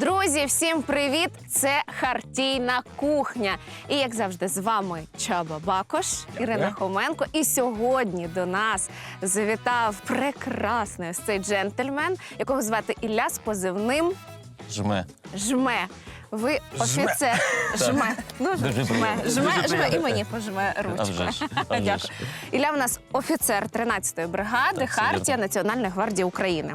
Друзі, всім привіт! Це Хартійна кухня. І як завжди, з вами Чаба Бакош, Ірина Хоменко. І сьогодні до нас завітав прекрасний ось цей джентльмен, якого звати Ілля з позивним Жме. Жме. Ви офіцер жме. Ну, Дуже жме. приємно. Жме, Дуже жме і приємно. мені пожме А ручку. вже ж, а вже Дякую. Ілля в нас офіцер 13-ї бригади Так, все Хартія. Національної гвардії України.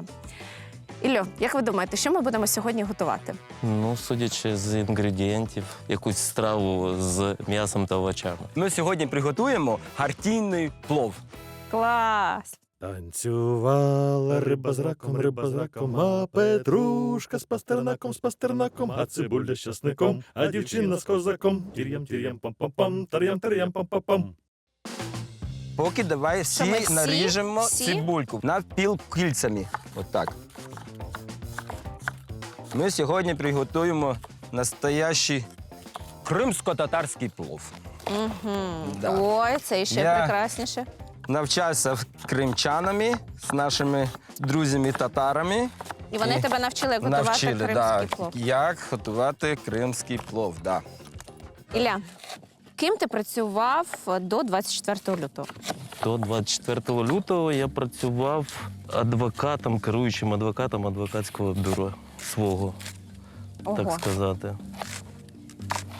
Іллю, як ви думаєте, що ми будемо сьогодні готувати? Ну, судячи з інгредієнтів, якусь страву з м'ясом та овочами. Ми сьогодні приготуємо гартійний плов. Клас! Танцювала риба з раком, риба з раком, а петрушка з пастернаком, з пастернаком, а цибуля з часником, а дівчина з козаком. Тір'ям, тір'ям, пам-пам-пам, тар'ям, тар'ям, пам-пам-пам. Поки давай Що ми всі всі? наріжемо Всі? цибульку навпіл кільцями. Отак. Ми сьогодні приготуємо настоящий кримсько-татарський плов. Да. Ой, це ще Я- прекрасніше. Навчався в кримчанами з нашими друзями-татарами. І вони І тебе навчили, як готувати Навчили, кримський да, плов. як готувати кримський плов. Да. Ілля, ким ти працював до 24 лютого? До 24 лютого я працював адвокатом, керуючим адвокатом адвокатського бюро свого, Ого. так сказати.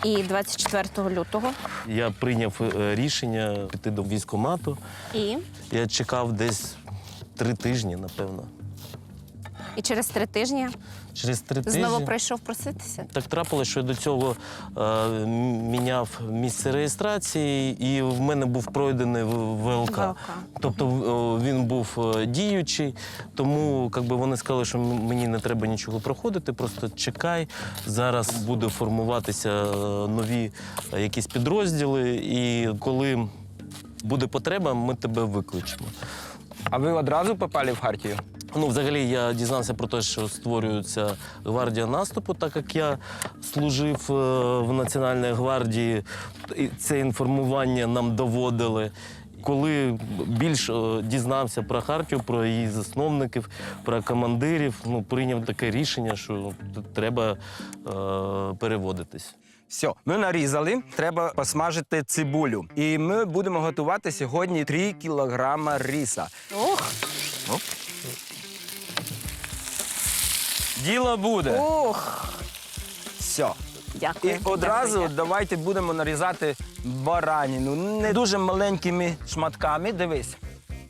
І 24 лютого. Я прийняв е, рішення піти до військкомату. І, Я чекав десь три тижні, напевно. І через три тижні Через три тижні. знову прийшов проситися. Так трапилося, що я до цього е, міняв місце реєстрації, і в мене був пройдений в- ВЛК. ВЛК. Тобто е, він був е, діючий, тому як би, вони сказали, що м- мені не треба нічого проходити, просто чекай. Зараз буде формуватися е, нові е, якісь підрозділи, і коли буде потреба, ми тебе викличемо. А ви одразу попали в хартію? Ну, взагалі, я дізнався про те, що створюється гвардія наступу, так як я служив е, в Національній гвардії, і це інформування нам доводили. Коли більш е, дізнався про Хартію, про її засновників, про командирів, ну прийняв таке рішення, що треба е, переводитись. Все, ми нарізали. Треба посмажити цибулю. І ми будемо готувати сьогодні 3 кілограма риса. Ох, Діло буде. ох. Все. Дякую. І одразу Дякую, давайте будемо нарізати бараніну не дуже маленькими шматками. Дивись.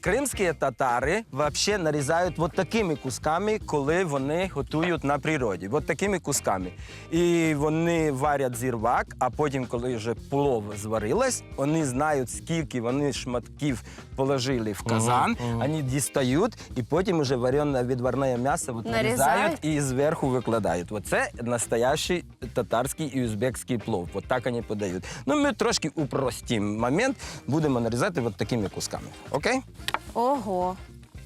Кримські татари взагалі нарізають от такими кусками, коли вони готують на природі. От такими кусками. І вони варять зірвак, а потім, коли вже плов зварилась, вони знають, скільки вони шматків положили в казан, вони дістають, і потім вже варене відварне м'ясо от Нарізають? нарізають і зверху викладають. Оце настоящий татарський і узбекський плов. От так вони подають. Ну, ми трошки упростимо момент, будемо нарізати от такими кусками. Окей? Ого.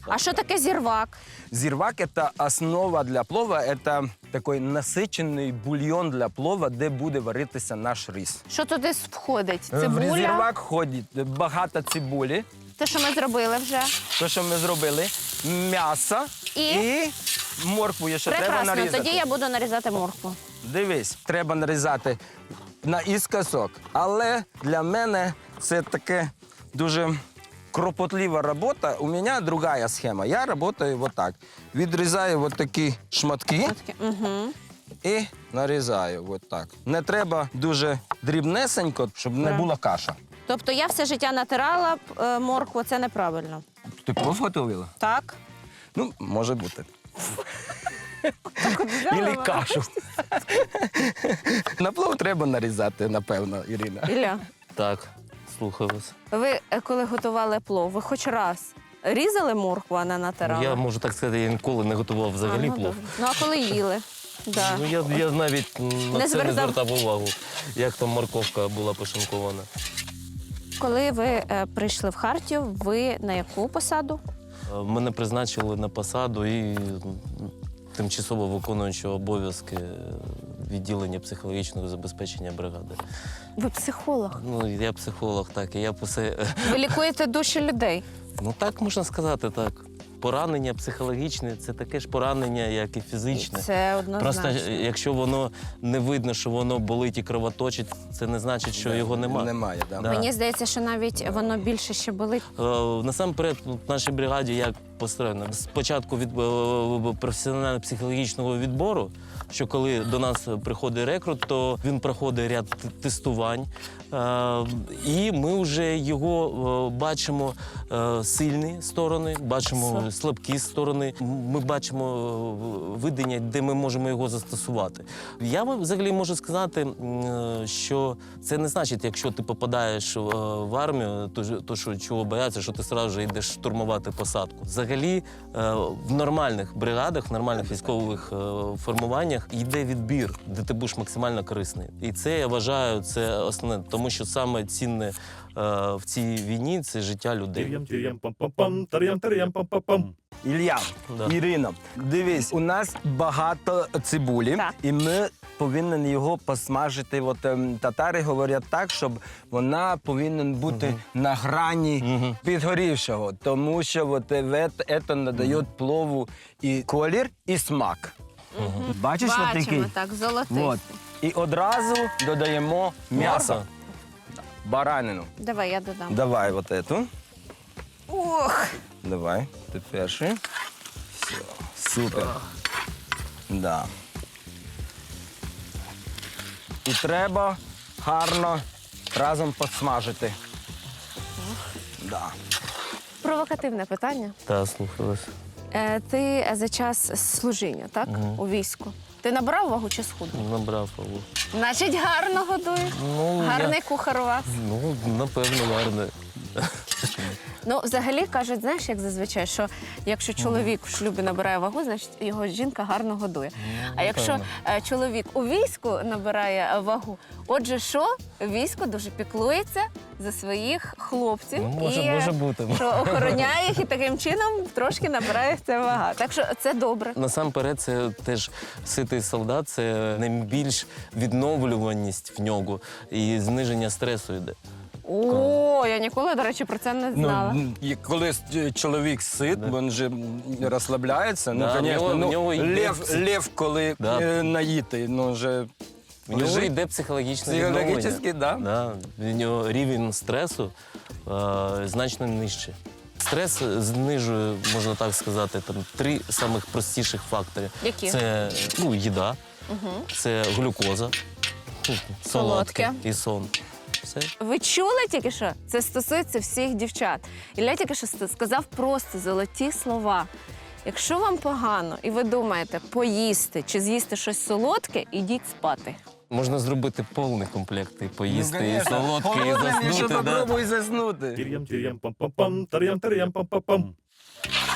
А що таке зірвак? Зірвак – це основа для плова, це такий насичений бульйон для плова, де буде варитися наш рис. Що туди входить? В Цибуля? зірвак ходить багато цибулі, Те, що ми зробили вже. те, що ми зробили, м'ясо І? і моркву ще треба Прекрасно. нарізати. Тоді я буду нарізати моркву. Дивись, треба нарізати на іскосок. Але для мене це таке дуже кропотлива робота. У мене друга схема. Я працюю отак. Відрізаю от такі шматки Угу. І нарізаю отак. Не треба дуже дрібнесенько, щоб не була каша. Тобто я все життя натирала е, моркву, це неправильно. Ти плов готувала? Так? Ну, може бути. Ілі кашу. На плов треба нарізати, напевно, Ірина. Ілля, Так, слухаю вас. ви е, коли готували плов, ви хоч раз різали моркву, а не натирали? Я можу так сказати, я ніколи не готував взагалі а, ну, плов. добре. Ну а коли їли? Да. Ну, я, я навіть на Не це не звертав- звертав увагу, як там морковка була пошинкована. Коли ви е, прийшли в Хартію, ви на яку посаду? Е, Мене призначили на посаду і м, тимчасово виконуючого обов'язки е, відділення психологічного забезпечення бригади. Ви психолог. Ну, я психолог, так, і я по. Ви лікуєте душі людей. Ну так можна сказати, так. Поранення психологічне це таке ж поранення, як і фізичне. Це однозначно. Просто е, якщо воно не видно, що воно болить і кровоточить, це не значить, що його немає. Немає, да. Да. Мені здається, що навіть воно більше ще болить. Е, Насамперед, в нашій бригаді як построєно? Спочатку від е, професіонально-психологічного відбору, що коли до нас приходить рекрут, то він проходить ряд тестувань, Е, і ми вже його е, бачимо е, сильні сторони, бачимо слабкі сторони. Ми бачимо видання, де ми можемо його застосувати. Я взагалі можу сказати, що це не значить, якщо ти попадаєш в армію, то, то що чого бояться, що ти одразу ж йдеш штурмувати посадку. Взагалі, в нормальних бригадах, в нормальних військових е, формуваннях йде відбір, де ти будеш максимально корисний. І це я вважаю, це основне, тому що саме цінне е, в цій війні це життя людей. Ілля, Да. Ірино, дивись, у нас багато цибулі, Так. і ми повинні його посмажити. От ем, татари говорять так, щоб вона повинна бути на грані підгорівшого, тому що от, е, це, це надає плову і колір, і смак. Бачиш, от такий? Бачимо так, золотий. От. І одразу додаємо м'ясо. Баранину. Давай, я додам. Давай от эту. Ох, Давай, ти перший. Все, супер. Да. І треба гарно разом посмажити. Да. провокативне питання. Та слухаю вас. Е, ти за час служіння, так? Мгм. У війську. Ти набрав вагу чи схуднув? Набрав вагу. Значить, гарно годуєш. Ну, Гарний кухар у вас. Ну, напевно, гарне. Ну, взагалі кажуть, знаєш, як зазвичай, що якщо чоловік в шлюбі набирає вагу, значить його жінка гарно годує. А якщо е, чоловік у війську набирає е, вагу, отже, що військо дуже піклується за своїх хлопців Ну, може- і може бути. що охороняє їх і таким чином трошки набирається вага. Так що це добре. Насамперед, це теж ситий солдат, це найбільш відновлюваність в нього і зниження стресу йде. О, я ніколи, до речі, про це не знала. Ну, і коли с- чоловік сит, він же розслабляється. Да, ну, звісно, в ну, нього йде лев, лев, коли Да. е, наїтий, ну вже В нього лежить. йде психологічне відновлення. Психологічний, да? Да. В нього рівень стресу е, значно нижчий. Стрес знижує, можна так сказати, там три самих простіших фактори. Які? Це ну, їда, це глюкоза, ну, Солодке. солодке і сон. Все. Ви чули тільки що? Це стосується всіх дівчат. Ілля тільки що сказав просто золоті слова. Якщо вам погано і ви думаєте поїсти чи з'їсти щось солодке, ідіть спати. Можна зробити повний комплект і поїсти, і солодке, і заснути. Да. попробуй заснути. Пам-пам-пам, тар'ям, тар'ям, пам-пам-пам.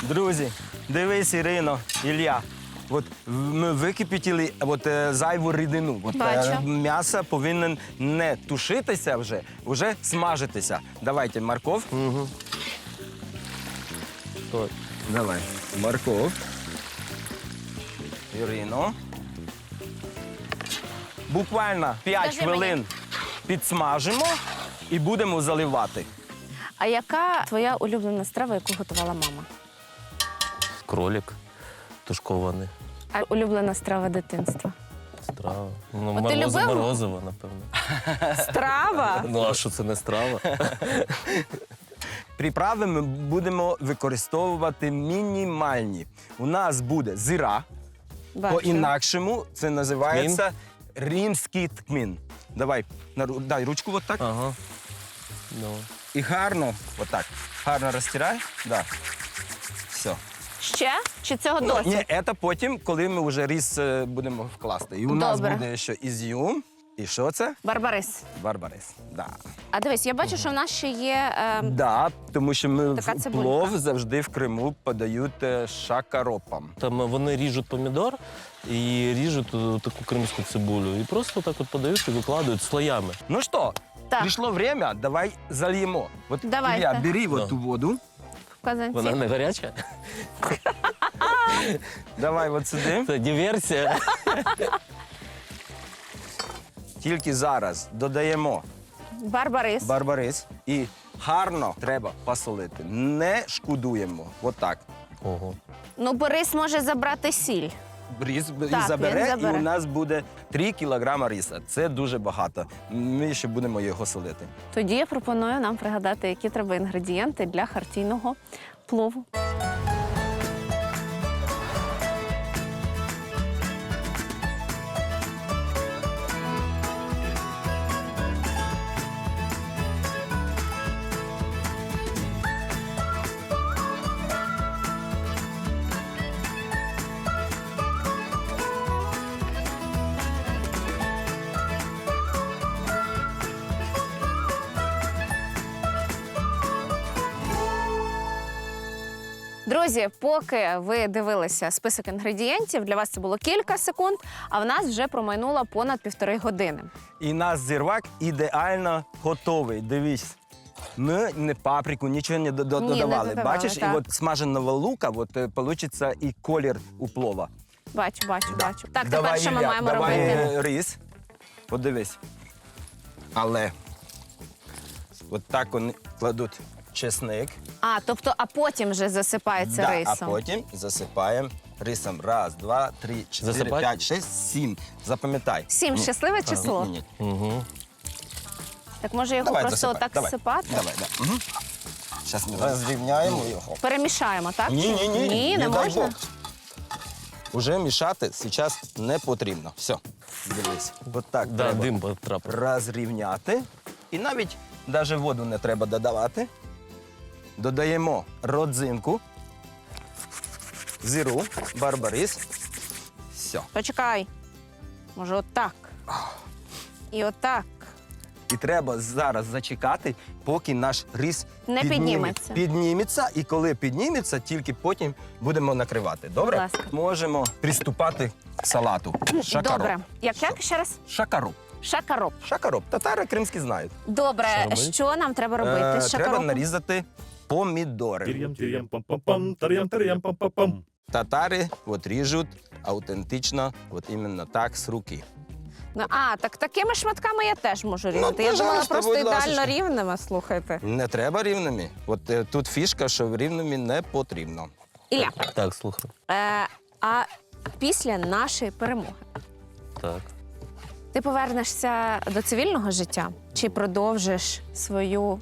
Друзі, дивись, Ірино, Ілля. От ми википітили от, е, зайву рідину. От, е, Бачу. м'ясо повинен не тушитися вже, вже смажитися. Давайте морков. Угу. Так. Давай. Морков. Ірино. Буквально 5 Скажи мені. хвилин підсмажимо і будемо заливати. А яка твоя улюблена страва, яку готувала мама? Кролік тушкований. А улюблена страва дитинства? Страва. Ну, От ти любив? морозиво, напевно. Страва? Ну, а що це не страва? Приправи ми будемо використовувати мінімальні. У нас буде зира, Бачу. по-інакшому це називається римський ткмін. Давай, на дай ручку отак. Ага. Ну. І гарно, отак. Гарно розтирай. Да. Все. Ще? Чи цього досить? ні, це потім, коли ми вже рис е, будемо вкласти. І у нас Добре. буде ще ізюм. І що це? Барбарис. Барбарис. Да. А дивись, я бачу, що в нас ще є. Е, Да, тому що ми Така в цибулька. плов завжди в Криму подають е, шакаропом. Там вони ріжуть помідор і ріжуть е, таку кримську цибулю. І просто так от подають і викладають слоями. Ну що, Так. прийшло время, давай зальємо. От Давайте. Ілля, бери Да. от ту воду. Казанці. Вона не гаряча. Давай от сюди. Це диверсія. Тільки зараз додаємо Барбарис. барбарис і гарно треба посолити. Не шкодуємо. Отак. Ого. Ну, Борис може забрати сіль. Рис і забере, забере. і у нас буде 3 кілограма риса. Це дуже багато. Ми ще будемо його солити. Тоді я пропоную нам пригадати, які треба інгредієнти для хартійного плову. Друзі, поки ви дивилися список інгредієнтів, для вас це було кілька секунд, а в нас вже промайнуло понад півтори години. І наш зірвак ідеально готовий. Дивись. Ми не паприку, нічого не до- до- Ні, не додавали. додавали, Бачиш, так. і от смаженого лука, от е, получиться і колір у плова. Бачу, бачу, бачу. Так, тепер що ми Ілля, маємо давай робити? е, рис. Подивись. Але от так вони кладуть чесник. А, тобто, а потім вже засипається Да, рисом. А потім засипаємо рисом. Раз, два, три, чотири, Засипати? п'ять, шість, сім. Запам'ятай. Сім Ні. щасливе число. Ні, ні, Угу. Так може його Давай просто засипай, отак давай. сипати? Давай, да. Угу. Зараз ми розрівняємо його. Перемішаємо, так? Ні, ні, ні, Ні, не дай можна. Бог. Уже мішати зараз не потрібно. Все, дивись. От так Да, треба дим потрапив. розрівняти. І навіть навіть воду не треба додавати. Додаємо родзинку, зіру, барбарис. Все. Почекай. Може, отак. І отак. І треба зараз зачекати, поки наш рис Не підніметься. підніметься. І коли підніметься, тільки потім будемо накривати. Добре? Будь ласка. Можемо приступати к салату. Шакароп. Добре. Як, як ще раз? Шакароп. Шакароп. Шакароп. Татари кримські знають. Добре, Що що нам треба робити? Е, з треба шакаропом? нарізати помідори. Татари от ріжуть аутентично, от іменно так, з руки. Ну, а, так такими шматками я теж можу різати. я думала Ну, пожалуйста, просто будь ідеально ласочка. рівними, слухайте. Не треба рівними. От е, тут фішка, що рівними не потрібно. Ілля, Так, слухай. е, а після нашої перемоги Так. ти повернешся до цивільного життя чи продовжиш свою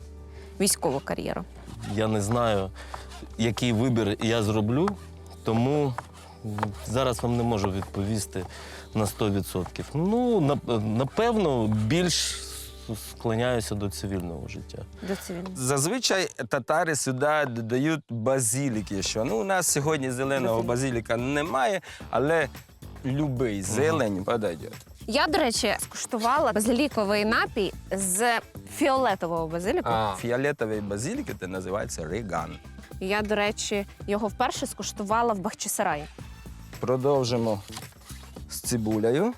військову кар'єру? Я не знаю, який вибір я зроблю, тому зараз вам не можу відповісти на 100%. Ну, напевно, більш склоняюся до цивільного життя. До цивільного. Зазвичай татари сюди додають базиліки. Що ну у нас сьогодні зеленого базиліка немає, але любий зелень подойде. Я, до речі, скуштувала базиліковий напій з фіолетового базиліку. А фіолетовий базилік це називається риган. Я, до речі, його вперше скуштувала в Бахчисараї. Продовжимо з цибулею.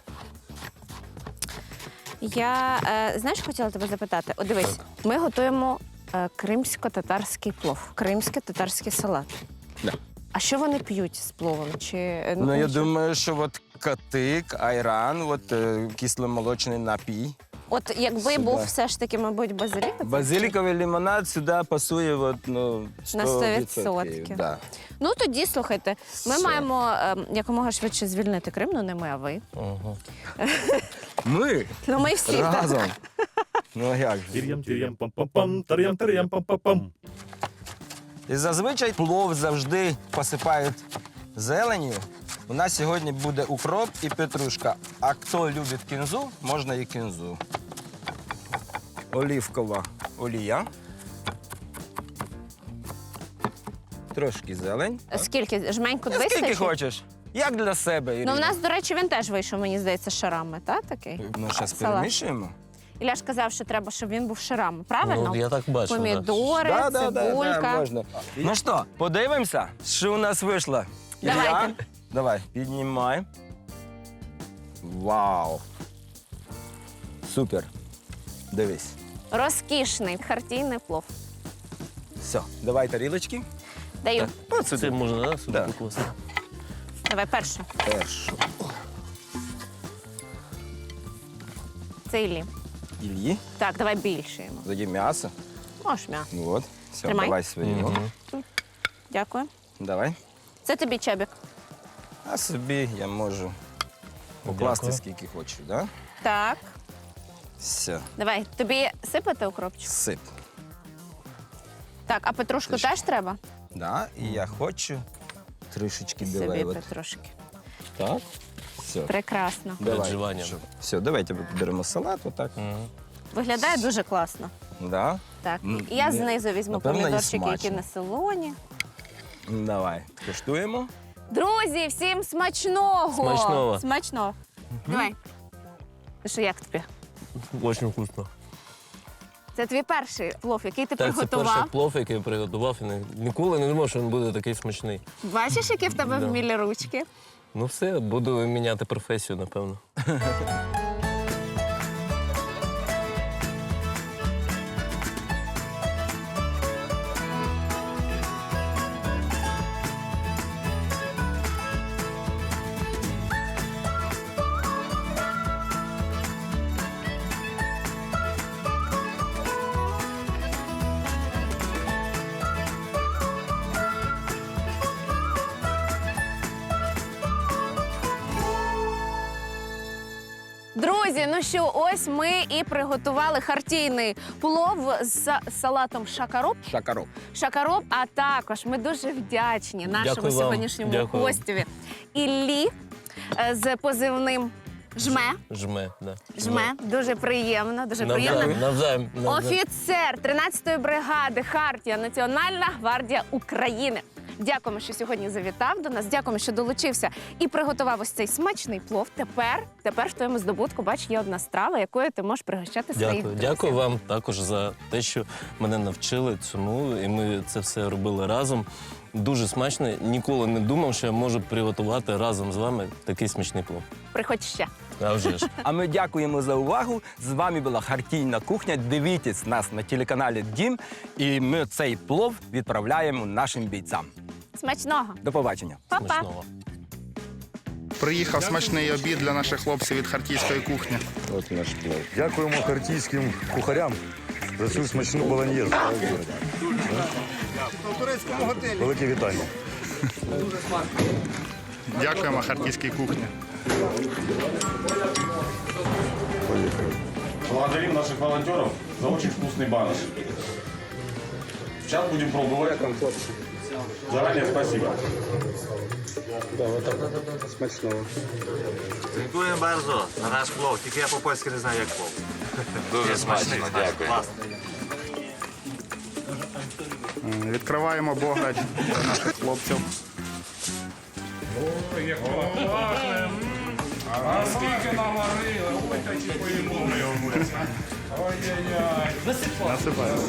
Я е, знаєш, хотіла тебе запитати: О, дивись, ми готуємо е, кримсько-татарський плов, кримсько-татарський салат. Да. А що вони п'ють з пловом? Чи е, Ну, я що? думаю, що от катик, айран, от е, кисломолочний напій. от якби сюди. був все ж таки, мабуть, базилік. Базиліковий лимонад сюди пасує от, ну, 100%. На 100%. Да. Ну тоді слухайте, ми Все. маємо е, якомога швидше звільнити Крим. Ну не ми, а ви. Ага. Ми Ну ми всі так. разом. Ну як же. Тир'ям, тир'ям, пам-пам-пам, тар'ям, тар'ям, пам-пам-пам. І зазвичай плов завжди посипають зеленню. У нас сьогодні буде укроп і петрушка. А хто любить кінзу, можна і кінзу. Олівкова олія. Трошки зелень. Скільки? Жменьку Скільки хочеш. Як для себе, Ну, в нас, до речі, він теж вийшов, мені здається, шарами, так? Такий? Ну, зараз Салат. перемішуємо. Ілля ж казав, що треба, щоб він був шарами, правильно? Ну, я так бачу. да. Помідори, цибулька. можна. Ну що, подивимося, що у нас вийшло. Давайте. Ілля, Давай, піднімай. Вау. Супер. Дивись. Розкішний хартійний плов. Все, давай тарілочки. Даю. От Це сюди. можна да, сюди Да. покласти? Давай першу. Першу. Це Іллі. Іллі. Так, давай більше йому. Тоді м'ясо. Можеш м'ясо. Ну от. Все, Тримай. давай своє. Дякую. Давай. Це тобі чебік. А собі я можу покласти Дякую. скільки хочу, да? Так. Все, Давай, тобі сипати укропчик? сип. Так, а петрушку Трішки. теж треба? Да? І я хочу трішечки Собі. От. петрушки. Так. Все. Прекрасно. Давай. Відживання. Все. Все, давайте беремо салат, отак. Мгм. Виглядає дуже класно. Да? Так. М, І я знизу візьму напевно, і помідорчики, які смачно. на солоні. Давай, куштуємо. Друзі, всім смачного! Смачного. Смачного. Давай. Ну що, як тобі? Очень вкусно. Це твій перший плов, який ти Так, це приготував. перший плов, який я приготував. І ні- ніколи не думав, що він буде такий смачний. Бачиш, які в тебе Да. вмілі ручки? Ну все, буду міняти професію, напевно. Друзі, ну що, ось ми і приготували хартійний плов з салатом шакароп. Шакарок. Шакароп, а також ми дуже вдячні нашому Дякую вам. сьогоднішньому Дякую. гостеві Іллі е, з позивним Жме. Жме, да. Жме. Дуже приємно, дуже приємно. Навзаєм, навзаєм, навзаєм. Офіцер 13-ї бригади Хартія Національна гвардія України. Дякуємо, що сьогодні завітав до нас. Дякуємо, що долучився і приготував ось цей смачний плов. Тепер, тепер в твоєму здобутку, бач, є одна страва, якою ти можеш пригощати своїх Дякую. друзів. Дякую вам також за те, що мене навчили цьому, і ми це все робили разом. Дуже смачно. Ніколи не думав, що я можу приготувати разом з вами такий смачний плов. Приходь ще. А вже ж. А ми дякуємо за увагу. З вами була Хартійна кухня. Дивіться нас на телеканалі Дім. І ми цей плов відправляємо нашим бійцям. Смачного. До побачення. Па-па. Смачного. Приїхав смачний обід для наших хлопців від харківської кухні. От наш плов. Дякуємо хартійським кухарям за цю смачну болоньєзу. Велике вітання. Дякуємо харківській кухні. Благодарим наших волонтеров за очень вкусный баныш. Сейчас будем пробовать. Заранее спасибо. Dziękuję bardzo za nasz plov, tylko ja po polsku nie znam jak plov. Дуже смачно, дякую. Відкриваємо бограч для наших хлопців. А скільки наварили, ой, та чи поїмо його. Ой-ой-ой. Насипаємо.